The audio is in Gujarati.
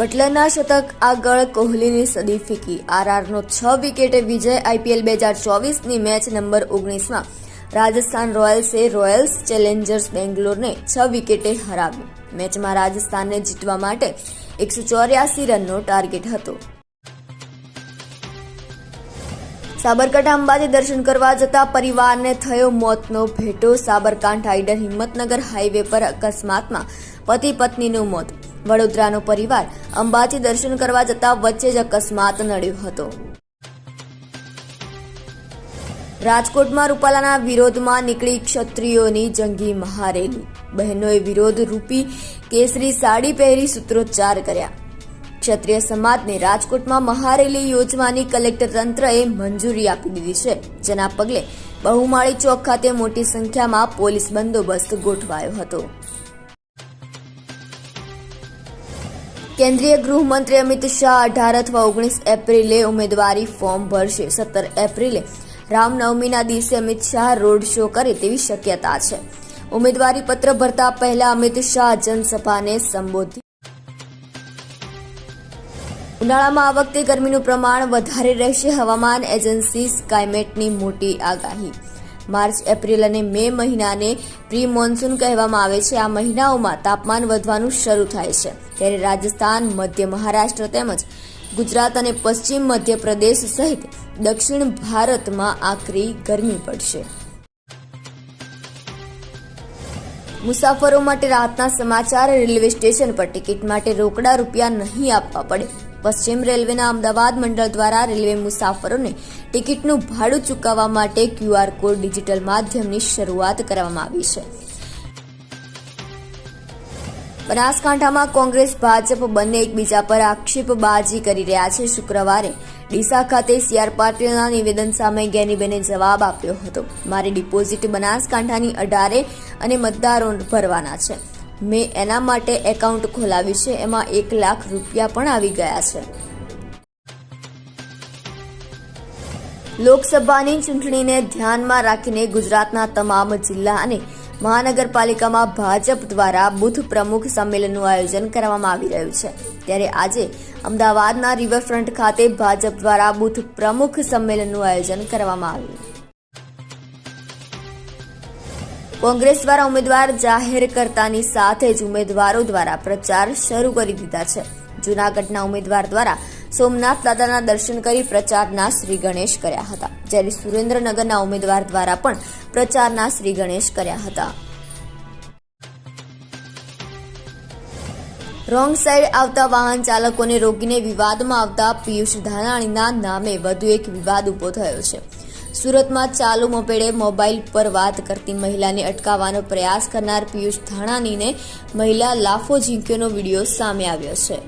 બટલરના શતક આગળ કોહલીની સદી ફીકી. આરઆરનો છ વિકેટે વિજય આઈપીએલ બે હજાર ચોવીસની મેચ નંબર ઓગણીસમાં. રાજસ્થાન રોયલ્સે રોયલ્સ ચેલેન્જર્સ બેંગ્લોરને છ વિકેટે હરાવ્યું. મેચમાં રાજસ્થાનને જીતવા માટે એકસો ચોર્યાસી રનનો ટાર્ગેટ હતો. સાબરકાંઠા અંબાજી દર્શન કરવા જતા પરિવારને થયો મોતનો ભેટો. સાબરકાંઠા આઈડર હિંમતનગર હાઈવે પર અકસ્માતમાં પતિ પત્નીનું મોત. વડોદરાનો પરિવાર અંબાજી દર્શન કરવા જતા વચ્ચે જ અકસ્માત નડ્યો હતો. રાજકોટમાં રૂપાલાના વિરોધમાં નીકળી ક્ષત્રિયોની જંગી મહારેલી. બહેનોએ વિરોધ રૂપી કેસરી સાડી પહેરી સૂત્રોચ્ચાર કર્યા. ક્ષત્રિય સમાજને રાજકોટમાં મહારેલી યોજવાની કલેક્ટર તંત્રએ મંજૂરી આપી દીધી છે, જેના પગલે બહુમાળી ચોક ખાતે મોટી સંખ્યામાં પોલીસ બંદોબસ્ત ગોઠવાયો હતો. કેન્દ્રીય ગૃહમંત્રી અમિત શાહ અઢાર અથવા ઓગણીસ એપ્રિલે ઉમેદવારી ફોર્મ ભરશે. સત્તર એપ્રિલે રામનવમીના દિવસે અમિત શાહ રોડ શો કરે તેવી શક્યતા છે. ઉમેદવારી પત્ર ભરતા પહેલા અમિત શાહ જનસભાને સંબોધી. ઉનાળામાં આ વખતે ગરમીનું પ્રમાણ વધારે રહેશે. હવામાન એજન્સી ક્લાઇમેટની મોટી આગાહી. માર્ચ, એપ્રિલ અને મે મહિનાને પ્રી મોન્સૂન કહેવામાં આવે છે. આ મહિનાઓમાં તાપમાન વધવાનું શરૂ થાય છે. ત્યારે રાજસ્થાન, મધ્ય મહારાષ્ટ્ર તેમજ ગુજરાત અને પશ્ચિમ મધ્યપ્રદેશ સહિત દક્ષિણ ભારતમાં આકરી ગરમી પડશે. મુસાફરો માટે રાહતના સમાચાર રેલવે સ્ટેશન પર ટિકિટ માટે રોકડા રૂપિયા નહીં આપવા પડે. પશ્ચિમ રેલવેના અમદાવાદ મંડળ દ્વારા રેલવે મુસાફરોને ટિકિટનું ભાડું ચૂકવવા માટે ક્યુઆર કોડ ડિજિટલ માધ્યમની શરૂઆત કરવામાં આવી છે. બનાસકાંઠામાં કોંગ્રેસ, ભાજપ બંને એકબીજા પર આક્ષેપબાજી કરી રહ્યા છે. શુક્રવારે ડીસા ખાતે સીઆર પાટીલના નિવેદન સામે ગેનીબેને જવાબ આપ્યો હતો. મારી ડિપોઝિટ બનાસકાંઠાની અઢારે અને મતદારો ભરવાના છે. મેં એના માટે એકાઉન્ટ ખોલાવ્યું છે, એમાં એક લાખ રૂપિયા પણ આવી ગયા છે. લોકસભાની ચૂંટણીને ધ્યાનમાં રાખીને ગુજરાતના તમામ જિલ્લા અને મહાનગરપાલિકામાં ભાજપ દ્વારા બુથ પ્રમુખ સંમેલનનું આયોજન કરવામાં આવી રહ્યું છે. ત્યારે આજે અમદાવાદના રિવરફ્રન્ટ ખાતે ભાજપ દ્વારા બુથ પ્રમુખ સંમેલનનું આયોજન કરવામાં આવ્યું. કોંગ્રેસ દ્વારા ઉમેદવાર જાહેર કરતાની સાથે જ ઉમેદવારો દ્વારા પ્રચાર શરૂ કરી દીધા છે. જૂનાગઢના ઉમેદવાર દ્વારા સોમનાથ દાદાના દર્શન કરી પ્રચારના શ્રી ગણેશ કર્યા હતા, જ્યારે સુરેન્દ્રનગરના ઉમેદવાર દ્વારા પણ પ્રચારના શ્રી ગણેશ કર્યા હતા. રોંગ સાઈડ આવતા વાહન ચાલકોને રોકીને વિવાદમાં આવતા પિયુષ ધાનાણીના નામે વધુ એક વિવાદ ઊભો થયો છે. સુરતમાં ચાલુ મોપેડે મોબાઈલ પર વાત કરતી મહિલાને અટકાવવાનો પ્રયાસ કરનાર પિયુષ ધાણાનીને મહિલા લાફો ઝીંક્યોનો વીડિયો સામે આવ્યો છે.